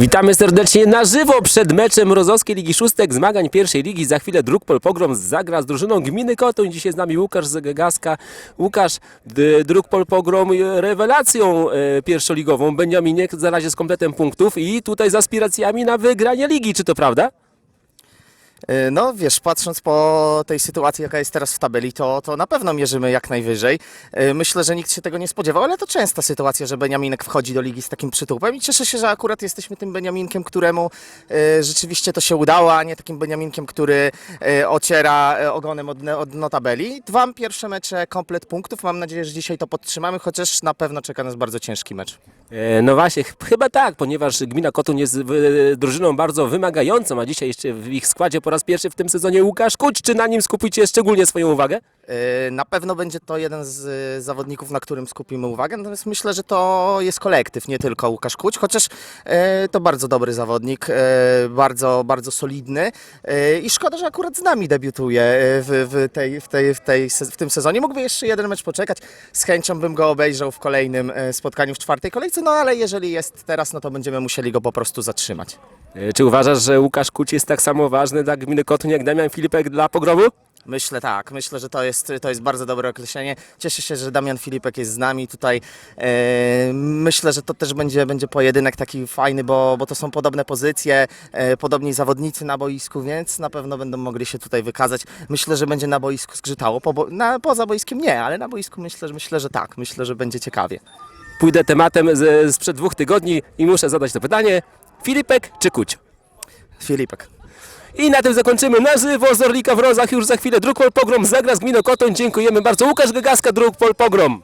Witamy serdecznie na żywo przed meczem Mrozowskiej Ligi Szóstek zmagań pierwszej ligi. Za chwilę Drukpol Pogrom zagra z drużyną Gminy Kotoń. Dzisiaj z nami Łukasz Zagaska. Łukasz, Drukpol Pogrom e, rewelacją e, pierwszoligową. Beniaminek na razie z kompletem punktów i tutaj z aspiracjami na wygranie ligi. Czy to prawda? Y, No wiesz, patrząc po tej sytuacji, jaka jest teraz w tabeli, to, to na pewno mierzymy jak najwyżej. Y, Myślę, że nikt się tego nie spodziewał, ale to częsta sytuacja, że Beniaminek wchodzi do ligi z takim przytupem i cieszę się, że akurat jesteśmy tym Beniaminkiem, któremu y, rzeczywiście to się udało, a nie takim Beniaminkiem, który ociera ogonem od, od dno tabeli. Dwa pierwsze mecze, komplet punktów. Mam nadzieję, że dzisiaj to podtrzymamy, chociaż na pewno czeka nas bardzo ciężki mecz. E, No właśnie, ch- chyba tak, ponieważ Gmina Kotoń jest e, drużyną bardzo wymagającą, a dzisiaj jeszcze w ich składzie po raz pierwszy w tym sezonie Łukasz Kuć. Czy na nim skupicie szczególnie swoją uwagę? Y, Na pewno będzie to jeden z y, zawodników, na którym skupimy uwagę, natomiast myślę, że to jest kolektyw, nie tylko Łukasz Kuć, chociaż y, to bardzo dobry zawodnik, bardzo, bardzo solidny i szkoda, że akurat z nami debiutuje w, w, tej, w, tej, w, tej, w tym sezonie. Mógłby jeszcze jeden mecz poczekać, z chęcią bym go obejrzał w kolejnym spotkaniu w czwartej kolejce, no ale jeżeli jest teraz, no to będziemy musieli go po prostu zatrzymać. Czy uważasz, że Łukasz Kuć jest tak samo ważny dla Gminy Kotoń jak Damian Filipek dla Pogromu? Myślę tak, myślę, że to jest, to jest bardzo dobre określenie. Cieszę się, że Damian Filipek jest z nami tutaj. E, myślę, że to też będzie, będzie pojedynek taki fajny, bo, bo to są podobne pozycje, e, podobni zawodnicy na boisku, więc na pewno będą mogli się tutaj wykazać. Myślę, że będzie na boisku zgrzytało, po, na, poza boiskiem nie, ale na boisku myślę, że myślę, że tak, myślę, że będzie ciekawie. Pójdę tematem z, sprzed dwóch tygodni i muszę zadać to pytanie. Filipek czy Kuć? Filipek. I na tym zakończymy na żywo z Orlika w Rozach. Już za chwilę Drukpol Pogrom zagra z Gminą Kotoń. Dziękujemy bardzo. Łukasz Gagaska, Drukpol Pogrom.